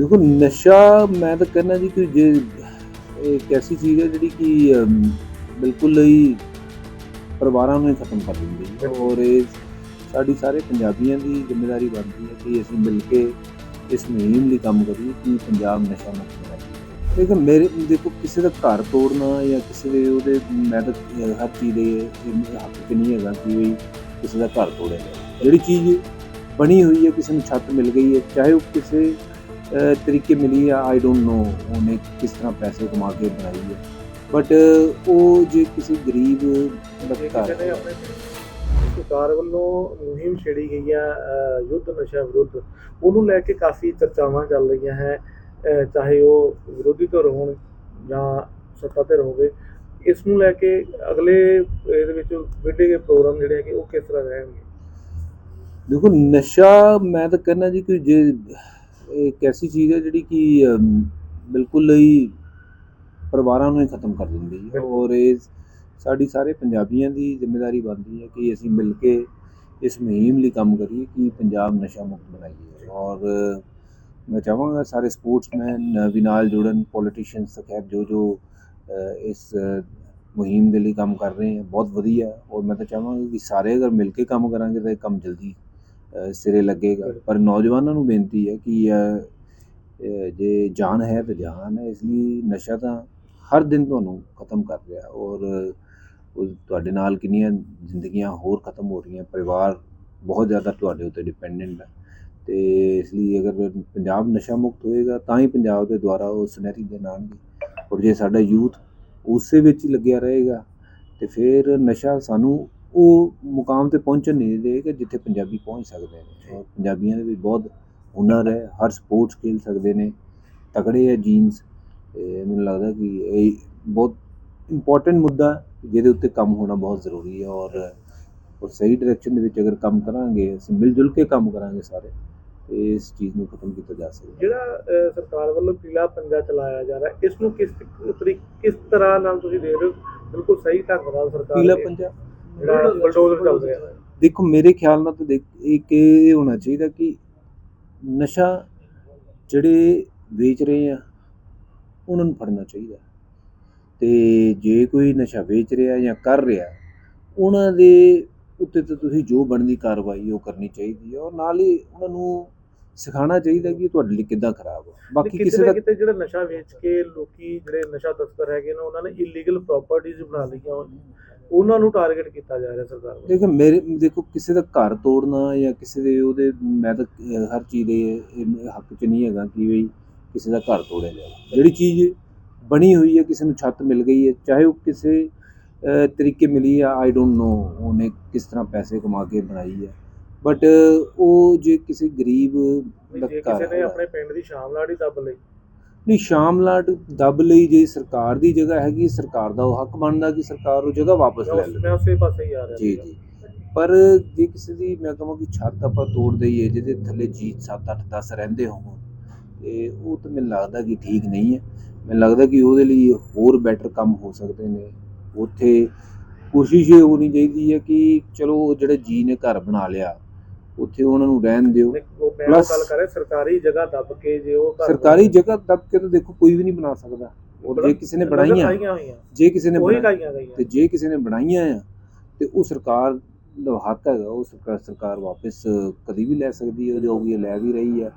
ਦੇਖੋ ਨਸ਼ਾ ਮੈਂ ਤਾਂ ਕਹਿੰਦਾ ਜੀ ਕਿ ਜੇ ਇੱਕ ਐਸੀ ਚੀਜ਼ ਹੈ ਜਿਹੜੀ ਕਿ ਬਿਲਕੁਲ ਹੀ ਪਰਿਵਾਰਾਂ ਨੂੰ ਹੀ ਖਤਮ ਕਰ ਦਿੰਦੀ ਹੈ। ਔਰ ਇਹ ਸਾਡੀ ਸਾਰੇ ਪੰਜਾਬੀਆਂ ਦੀ ਜ਼ਿੰਮੇਵਾਰੀ ਬਣਦੀ ਹੈ ਕਿ ਅਸੀਂ ਮਿਲ ਕੇ ਇਸ ਮੁਹਿੰਮ ਲਈ ਕੰਮ ਕਰੀਏ ਕਿ ਪੰਜਾਬ ਨਸ਼ਾ ਮੁਕਤ ਕਰਾਈਏ ਲੇਕਿਨ ਮੇਰੇ ਦੇਖੋ ਕਿਸੇ ਦਾ ਘਰ ਤੋੜਨਾ ਜਾਂ ਕਿਸੇ ਦੇ ਉਹਦੇ ਮੈਂ ਤਾਂ ਹਰ ਚੀਜ਼ ਦੇ ਹੱਕ 'ਚ ਨਹੀਂ ਹੈਗਾ ਕਿ ਵੀ ਕਿਸੇ ਦਾ ਘਰ ਤੋੜਿਆ ਜਿਹੜੀ ਚੀਜ਼ ਬਣੀ ਹੋਈ ਹੈ ਕਿਸੇ ਨੂੰ ਛੱਤ ਮਿਲ ਗਈ ਹੈ ਚਾਹੇ ਉਹ ਕਿਸੇ ਤਰੀਕੇ ਮਿਲੀ ਆ ਆਈ ਡੋਨਟ ਨੋ ਉਹਨੇ ਕਿਸ ਤਰ੍ਹਾਂ ਪੈਸੇ ਕਮਾ ਕੇ ਬਣਾਈ ਹੈ ਬਟ ਉਹ ਜੇ ਕਿਸੇ ਗਰੀਬ ਦਾ ਘਰ ਸਰਕਾਰ ਵੱਲੋਂ ਮੁਹਿੰਮ ਛੇੜੀ ਗਈ ਅਹ, ਯੁੱਧ ਨਸ਼ਾ ਵਿਰੁੱਧ। ਉਹਨੂੰ ਲੈ ਕੇ ਕਾਫੀ ਚਰਚਾਵਾਂ ਚੱਲ ਰਹੀਆਂ ਹੈ ਚਾਹੇ ਉਹ ਵਿਰੋਧੀ ਧਿਰ ਹੋਣ ਜਾਂ ਸੱਤਾ ਧਿਰ ਹੋਵੇ। ਇਸ ਨੂੰ ਲੈ ਕੇ ਅਗਲੇ ਇਹਦੇ ਵਿੱਚ ਵਿੱਢੇ ਗਏ ਪ੍ਰੋਗਰਾਮ ਜਿਹੜੇ ਹੈਗੇ ਉਹ ਕਿਸ ਤਰ੍ਹਾਂ ਰਹਿਣਗੇ? ਦੇਖੋ ਨਸ਼ਾ ਮੈਂ ਤਾਂ ਕਹਿੰਦਾ ਜੀ ਕਿ ਜੇ ਇੱਕ ਐਸੀ ਚੀਜ਼ ਹੈ ਜਿਹੜੀ ਕਿ ਬਿਲਕੁਲ ਹੀ ਪਰਿਵਾਰਾਂ ਨੂੰ ਹੀ ਖਤਮ ਕਰ ਦਿੰਦੀ ਹੈ। ਔਰ ਇਹ ਸਾਡੀ ਸਾਰੇ ਪੰਜਾਬੀਆਂ ਦੀ ਜ਼ਿੰਮੇਵਾਰੀ ਬਣਦੀ ਹੈ ਕਿ ਅਸੀਂ ਮਿਲ ਕੇ ਇਸ ਮੁਹਿੰਮ ਲਈ ਕੰਮ ਕਰੀਏ ਕਿ ਪੰਜਾਬ ਨਸ਼ਾ ਮੁਕਤ ਬਣਾਈਏ। ਔਰ ਮੈਂ ਚਾਹਾਂਗਾ ਸਾਰੇ ਸਪੋਰਟਸਮੈਨ ਵੀ ਨਾਲ ਜੁੜਨ ਪੋਲੀਟੀਸ਼ੀਅਨਸ ਖੈਰ ਜੋ ਜੋ ਇਸ ਮੁਹਿੰਮ ਦੇ ਲਈ ਕੰਮ ਕਰ ਰਹੇ ਹੈ ਬਹੁਤ ਵਧੀਆ। ਔਰ ਮੈਂ ਤਾਂ ਚਾਹਾਂਗਾ ਕਿ ਸਾਰੇ ਅਗਰ ਮਿਲ ਕੇ ਕੰਮ ਕਰਾਂਗੇ ਤਾਂ ਇਹ ਕੰਮ ਜਲਦੀ ਸਿਰੇ ਲੱਗੇਗਾ ਪਰ ਨੌਜਵਾਨਾਂ ਨੂੰ ਬੇਨਤੀ ਹੈ ਕਿ ਜੇ ਜਾਨ ਹੈ ਤਾਂ ਜਹਾਨ ਹੈ, ਇਸ ਲਈ ਨਸ਼ਾ ਤਾਂ ਹਰ ਦਿਨ ਤੁਹਾਨੂੰ ਖਤਮ ਕਰ ਰਿਹਾ। ਔਰ ਤੁਹਾਡੇ ਨਾਲ ਕਿੰਨੀਆਂ ਜ਼ਿੰਦਗੀਆਂ ਹੋਰ ਖਤਮ ਹੋ ਰਹੀਆਂ। ਪਰਿਵਾਰ ਬਹੁਤ ਜ਼ਿਆਦਾ ਤੁਹਾਡੇ ਉੱਤੇ ਡਿਪੈਂਡੈਂਟ ਹੈ। ਤੇ ਇਸ ਲਈ ਅਗਰ ਪੰਜਾਬ ਨਸ਼ਾ ਮੁਕਤ ਹੋਏਗਾ, ਤਾਂ ਹੀ ਪੰਜਾਬ ਦੇ ਦੁਆਰਾ ਉਹ ਸੁਨਹਿਰੀ ਦਿਨ ਆਉਣਗੇ। ਔਰ ਜੇ ਸਾਡਾ ਯੂਥ ਉਸੇ ਵਿੱਚ ਹੀ ਲੱਗਿਆ ਰਹੇਗਾ, ਤੇ ਫਿਰ ਨਸ਼ਾ ਸਾਨੂੰ ਉਹ ਮੁਕਾਮ ਤੇ ਪਹੁੰਚਣ ਨਹੀਂ ਦੇਗਾ ਜਿੱਥੇ ਪੰਜਾਬੀ ਪਹੁੰਚ ਸਕਦੇ ਨੇ। ਔਰ ਪੰਜਾਬੀਆਂ ਦੇ ਵਿੱਚ ਬਹੁਤ ਹੁਨਰ ਹੈ ਹਰ ਸਪੋਰਟਸ ਖੇਲ ਸਕਦੇ ਨੇ ਤਕੜੇ ਹੈ ਜੀਨਸ ਮੈਨੂੰ ਲੱਗਦਾ ਕਿ ਇਹ ਬਹੁਤ ਇੰਪੋਰਟੈਂਟ ਮੁੱਦਾ ਜਿਹਦੇ ਉੱਤੇ ਕੰਮ ਹੋਣਾ ਬਹੁਤ ਜ਼ਰੂਰੀ ਹੈ। ਔਰ ਔਰ ਸਹੀ ਡਾਇਰੈਕਸ਼ਨ ਦੇ ਵਿੱਚ ਅਗਰ ਕੰਮ ਕਰਾਂਗੇ ਅਸੀਂ ਮਿਲ ਜੁਲ ਕੇ ਕੰਮ ਕਰਾਂਗੇ ਸਾਰੇ ਇਸ ਚੀਜ਼ ਨੂੰ ਖਤਮ ਕੀਤਾ ਜਾ ਸਕਦਾ ਜਿਹੜਾ ਸਰਕਾਰ ਵੱਲੋਂ ਪੀਲਾ ਪੰਜਾ ਚਲਾਇਆ ਜਾ ਰਿਹਾ ਇਸ ਨੂੰ ਕਿਸ ਤਰੀਕ ਕਿਸ ਤਰ੍ਹਾਂ ਨਾਲ ਤੁਸੀਂ ਦੇਖ ਰਹੇ ਹੋ? ਬਿਲਕੁਲ ਸਹੀ ਢੰਗ ਨਾਲ ਸਰਕਾਰ ਪੀਲਾ ਨੇ ਪੰਜਾਬ ਜਿਹੜਾ ਬਲਡੋਜ਼ਰ ਚੱਲ ਰਿਹਾ। ਦੇਖੋ ਮੇਰੇ ਖਿਆਲ ਨਾਲ ਤਾਂ ਦੇਖ ਇੱਕ ਇਹ ਹੋਣਾ ਚਾਹੀਦਾ ਕਿ ਨਸ਼ਾ ਜਿਹੜੇ ਵੇਚ ਰਹੇ ਆ ਉਹਨਾਂ ਨੂੰ ਫੜਨਾ ਚਾਹੀਦਾ। ਤੇ ਜੇ ਕੋਈ ਨਸ਼ਾ ਵੇਚ ਰਿਹਾ ਜਾਂ ਕਰ ਰਿਹਾ ਉਹਨਾਂ ਦੇ ਉੱਤੇ ਤਾਂ ਤੁਸੀਂ ਜੋ ਬਣਦੀ ਕਾਰਵਾਈ ਉਹ ਕਰਨੀ ਚਾਹੀਦੀ ਹੈ ਔਰ ਨਾਲ ਹੀ ਉਹਨਾਂ ਨੂੰ ਸਿਖਾਉਣਾ ਚਾਹੀਦਾ ਕਿ ਤੁਹਾਡੇ ਲਈ ਕਿੱਦਾਂ ਖਰਾਬ ਹੈ ਬਾਕੀ ਕਿਸੇ ਦਾ ਕਿਤੇ ਜਿਹੜਾ ਨਸ਼ਾ ਵੇਚ ਕੇ ਲੋਕੀ ਜਿਹੜੇ ਨਸ਼ਾ ਤਸਕਰ ਹੈਗੇ ਨੇ ਉਹਨਾਂ ਨੇ ਇਲੀਗਲ ਪ੍ਰਾਪਰਟੀਆਂ ਬਣਾ ਲਈਆਂ ਹੋਈਆਂ। ਉਹਨਾਂ ਨੂੰ ਟਾਰਗੇਟ ਕੀਤਾ ਜਾ ਰਿਹਾ ਸਰਕਾਰ ਵੱਲੋਂ। ਦੇਖੋ ਮੇਰੇ ਦੇਖੋ ਕਿਸੇ ਦਾ ਘਰ ਤੋੜਨਾ ਜਾਂ ਕਿਸੇ ਦੇ ਉਹਦੇ ਮੈਂ ਤਾਂ ਹਰ ਚੀਜ਼ ਦੇ ਹੱਕ 'ਚ ਨਹੀਂ ਹੈਗਾ ਕਿ ਵੀ ਕਿਸੇ ਦਾ ਘਰ ਤੋੜਿਆ ਜਾਏ ਜਿਹੜੀ ਚੀਜ਼ ਬਣੀ ਹੋਈ ਹੈ ਕਿਸੇ ਨੂੰ ਛੱਤ ਮਿਲ ਗਈ ਹੈ ਚਾਹੇ ਉਹ ਕਿਸੇ ਤਰੀਕੇ ਮਿਲੀ ਆ ਆਈ ਡੋਨਟ ਨੋ ਉਹਨੇ ਕਿਸ ਤਰ੍ਹਾਂ ਪੈਸੇ ਕਮਾ ਕੇ ਬਣਾਈ ਹੈ। ਬਟ ਉਹ ਜੇ ਕਿਸੇ ਗਰੀਬ ਦਾ ਘਰ ਕਿਸੇ ਨੇ। ਆਪਣੇ ਪਿੰਡ ਦੀ ਸ਼ਾਮਲਾੜੀ ਦੱਬ ਲਈ ਨਹੀਂ ਸ਼ਾਮਲਾਟ ਦੱਬ ਲਈ ਜੇ ਸਰਕਾਰ ਦੀ ਜਗ੍ਹਾ ਹੈਗੀ ਸਰਕਾਰ ਦਾ ਉਹ ਹੱਕ ਬਣਦਾ ਕਿ ਸਰਕਾਰ ਉਹ ਜਗ੍ਹਾ ਵਾਪਸ ਲੈ ਲਵੇ। ਮੈਂ ਉਸੇ ਪਾਸੇ ਹੀ ਆ ਰਿਹਾ ਜੀ। ਜੀ। ਪਰ ਜੇ ਕਿਸੇ ਦੀ ਮੈਂ ਕਹਾਂ ਕਿ ਛੱਤ ਆਪਾਂ ਤੋੜ ਦਈਏ ਜਿਹਦੇ ਥੱਲੇ ਜੀ 7 8 10 ਰਹਿੰਦੇ ਹੋਣ ਤੇ ਉਹ ਤਾਂ ਮੈਨੂੰ ਲੱਗਦਾ ਕਿ ਠੀਕ ਨਹੀਂ ਹੈ। ਮੈਨੂੰ ਲੱਗਦਾ ਕਿ ਉਹਦੇ ਲਈ ਹੋਰ ਬੈਟਰ ਕੰਮ ਹੋ ਸਕਦੇ ਨੇ। ਉੱਥੇ ਕੋਸ਼ਿਸ਼ ਇਹ ਹੋਣੀ ਚਾਹੀਦੀ ਹੈ ਕਿ ਚਲੋ ਜਿਹੜੇ ਜੀ ਨੇ ਘਰ ਬਣਾ ਲਿਆ ਉੱਥੇ ਉਹਨਾਂ ਨੂੰ ਰਹਿਣ ਦਿਓ। ਉਹ ਮੈਂ ਉਹ Plus- ਗੱਲ ਕਰ ਰਿਹਾ ਸਰਕਾਰੀ ਜਗ੍ਹਾ ਦੱਬ ਕੇ ਜੇ ਉਹ ਘਰ ਸਰਕਾਰੀ ਜਗ੍ਹਾ ਦੱਬ ਕੇ ਤਾਂ ਦੇਖੋ ਕੋਈ ਵੀ ਨਹੀਂ ਬਣਾ ਸਕਦਾ। ਔਰ ਜੇ ਕਿਸੇ ਨੇ ਨਜ਼ਰ ਬਣਾਈਆਂ ਆਈਆਂ ਹੋਈਆਂ। ਜੇ ਕਿਸੇ ਨੇ ਉਹੀ ਬਣਾ- ਕਾਈਆਂ ਗਈਆਂ। ਤੇ ਜੇ ਕਿਸੇ ਨੇ ਬਣਾਈਆਂ ਆ ਤੇ ਉਹ ਸਰਕਾਰ ਦਾ ਹੱਕ ਹੈਗਾ ਉਹ ਸਰਕਾਰ ਸਰਕਾਰ ਵਾਪਸ ਕਦੀ ਵੀ ਲੈ ਸਕਦੀ ਹੈ ਜੋ ਵੀ ਲੈ ਵੀ ਰਹੀ ਹੈ।